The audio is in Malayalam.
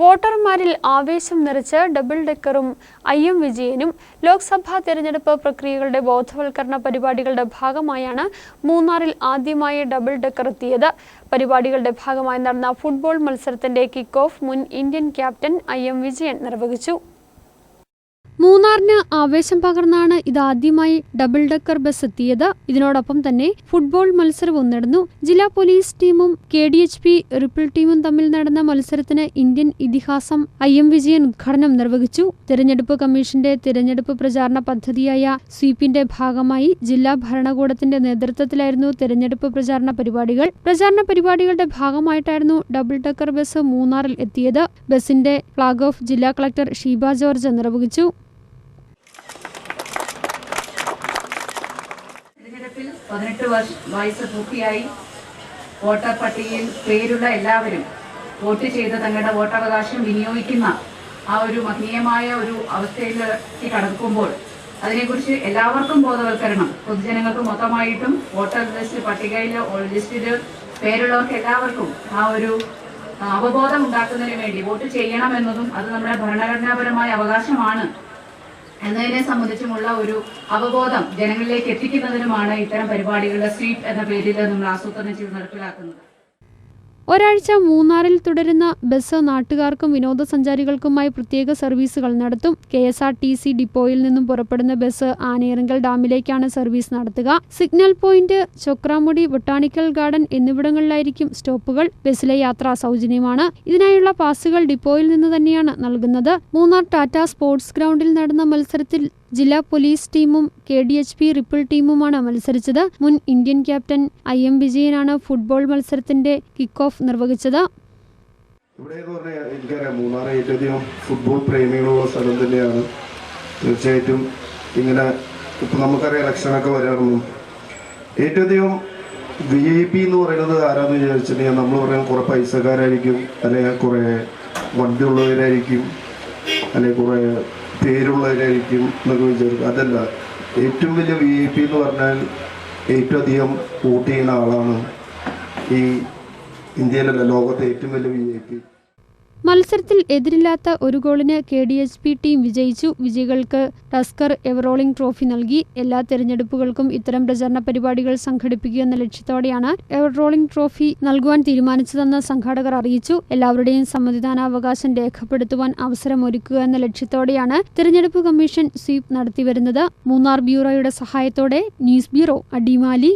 വോട്ടർമാരിൽ ആവേശം നിറച്ച് ഡബിൾ ഡെക്കറും ഐ എം വിജയനും ലോക്സഭാ തെരഞ്ഞെടുപ്പ് പ്രക്രിയകളുടെ ബോധവൽക്കരണ പരിപാടികളുടെ ഭാഗമായാണ് മൂന്നാറിൽ ആദ്യമായി ഡബിൾ ഡെക്കർ എത്തിയത്. പരിപാടികളുടെ ഭാഗമായി നടന്ന ഫുട്ബോൾ മത്സരത്തിന്റെ കിക്ക് ഓഫ് മുൻ Indian captain I M Vijayan നിർവഹിച്ചു. മൂന്നാറിന് ആവേശം പകർന്നാണ് ഇതാദ്യമായി ഡബിൾ ഡെക്കർ ബസ് എത്തിയത്. ഇതിനോടൊപ്പം തന്നെ ഫുട്ബോൾ മത്സരവും നടന്നു ജില്ലാ പോലീസ് ടീമും K D H P ripple ടീമും തമ്മിൽ നടന്ന മത്സരത്തിന് ഇന്ത്യൻ ഇതിഹാസം ഐ എം വിജയൻ ഉദ്ഘാടനം നിർവഹിച്ചു. തിരഞ്ഞെടുപ്പ് കമ്മീഷന്റെ തിരഞ്ഞെടുപ്പ് പ്രചാരണ പദ്ധതിയായ സ്വീപ്പിന്റെ ഭാഗമായി ജില്ലാ ഭരണകൂടത്തിന്റെ നേതൃത്വത്തിലായിരുന്നു തിരഞ്ഞെടുപ്പ് പ്രചാരണ പരിപാടികൾ. പ്രചാരണ പരിപാടികളുടെ ഭാഗമായിട്ടായിരുന്നു ഡബിൾ ഡെക്കർ ബസ് മൂന്നാറിൽ എത്തിയത്. ബസിന്റെ ഫ്ളാഗ് ഓഫ് ജില്ലാ കളക്ടർ ഷീബ ജോർജ് നിർവഹിച്ചു. തിരഞ്ഞെടുപ്പിൽ പതിനെട്ട് വർഷ വയസ്സ് പൂർത്തിയായി. വോട്ടർ പട്ടികയിൽ പേരുള്ള എല്ലാവരും വോട്ട് ചെയ്ത് തങ്ങളുടെ വോട്ടവകാശം വിനിയോഗിക്കുന്ന ആ ഒരു മഹനീയമായ ഒരു അവസ്ഥയിലേക്ക് കടക്കുമ്പോൾ അതിനെക്കുറിച്ച് എല്ലാവർക്കും ബോധവൽക്കരണം. പൊതുജനങ്ങൾക്ക് മൊത്തമായിട്ടും വോട്ടർ ലിസ്റ്റ് പട്ടികയിൽ ലിസ്റ്റിൽ പേരുള്ളവർക്ക് എല്ലാവർക്കും ആ ഒരു അവബോധം ഉണ്ടാക്കുന്നതിന് വേണ്ടി വോട്ട് ചെയ്യണമെന്നതും അത് നമ്മുടെ ഭരണഘടനാപരമായ അവകാശമാണ്. എന്നതിനെ സംബന്ധിച്ചുമുള്ള ഒരു അവബോധം ജനങ്ങളിലേക്ക് എത്തിക്കുന്നതിനുമാണ് ഇത്തരം പരിപാടികളുടെ സ്വീപ് എന്ന പേരിൽ നമ്മൾ ആസൂത്രണം ചെയ്ത് നടപ്പിലാക്കുന്നത്. ഒരാഴ്ച മൂന്നാറിൽ തുടരുന്ന ബസ് നാട്ടുകാർക്കും വിനോദസഞ്ചാരികൾക്കുമായി പ്രത്യേക സർവീസുകൾ നടത്തും. K S R T C ഡിപ്പോയിൽ നിന്നും പുറപ്പെടുന്ന ബസ് ആനയിറങ്കൽ ഡാമിലേക്കാണ് സർവീസ് നടത്തുക. Signal point Chokramudi botanical garden എന്നിവിടങ്ങളിലായിരിക്കും സ്റ്റോപ്പുകൾ. ബസ്സിലെ യാത്ര സൗജന്യമാണ്. ഇതിനായുള്ള പാസുകൾ ഡിപ്പോയിൽ നിന്ന് തന്നെയാണ് നൽകുന്നത്. മൂന്നാർ ടാറ്റ സ്പോർട്സ് ഗ്രൗണ്ടിൽ നടന്ന മത്സരത്തിൽ ജില്ലാ പോലീസ് ടീമും K D H P ripple ടീമുമാണ് മത്സരിച്ചത്. മുൻ ഇന്ത്യൻ ക്യാപ്റ്റൻ ഐ എം വിജയനാണ് ഫുട്ബോൾ മത്സരത്തിന്റെ കിക്ക് ഓഫ് നിർവഹിച്ചത്. ഇവിടെ എന്ന് പറഞ്ഞാൽ എനിക്കറിയാം മൂന്നാർ ഫുട്ബോൾ പ്രേമികളുള്ള സ്ഥലം തന്നെയാണ്. തീർച്ചയായിട്ടും ഇങ്ങനെ ഇപ്പം നമുക്കറിയാം ഇലക്ഷനൊക്കെ വരാറുണ്ട്. ഏറ്റവും അധികം വി ഐ പി എന്ന് പറയുന്നത് ആരാന്ന് വിചാരിച്ചിട്ടുണ്ടെങ്കിൽ നമ്മൾ പറയാം കുറേ പൈസക്കാരായിരിക്കും അല്ലെങ്കിൽ കുറേ വണ്ടി ഉള്ളവരായിരിക്കും അല്ലെങ്കിൽ കുറേ പേരുള്ളവരായിരിക്കും എന്നൊക്കെ വിചാരിക്കും. അതല്ല ഏറ്റവും വലിയ വി ഐ പി എന്ന് പറഞ്ഞാൽ ഏറ്റവും അധികം വോട്ട് ചെയ്യുന്ന ആളാണ് ഈ ഇന്ത്യയിലല്ല ലോകത്തെ ഏറ്റവും വലിയ വി ഐ പി മത്സരത്തിൽ എതിരില്ലാത്ത ഒരു ഗോളിന് K D H P team വിജയിച്ചു. വിജയികൾക്ക് ടസ്കർ എവറോളിംഗ് ട്രോഫി നൽകി. എല്ലാ തെരഞ്ഞെടുപ്പുകൾക്കും ഇത്തരം പ്രചരണ പരിപാടികൾ സംഘടിപ്പിക്കുക എന്ന ലക്ഷ്യത്തോടെയാണ് എവറോളിംഗ് ട്രോഫി നൽകുവാൻ തീരുമാനിച്ചതെന്ന് സംഘാടകർ അറിയിച്ചു. എല്ലാവരുടെയും സമ്മതിദാനാവകാശം രേഖപ്പെടുത്തുവാൻ അവസരമൊരുക്കുക എന്ന ലക്ഷ്യത്തോടെയാണ് തെരഞ്ഞെടുപ്പ് കമ്മീഷൻ സ്വീപ് നടത്തിവരുന്നത്. മൂന്നാർ ബ്യൂറോയുടെ സഹായത്തോടെ ന്യൂസ് ബ്യൂറോ അടിമാലി.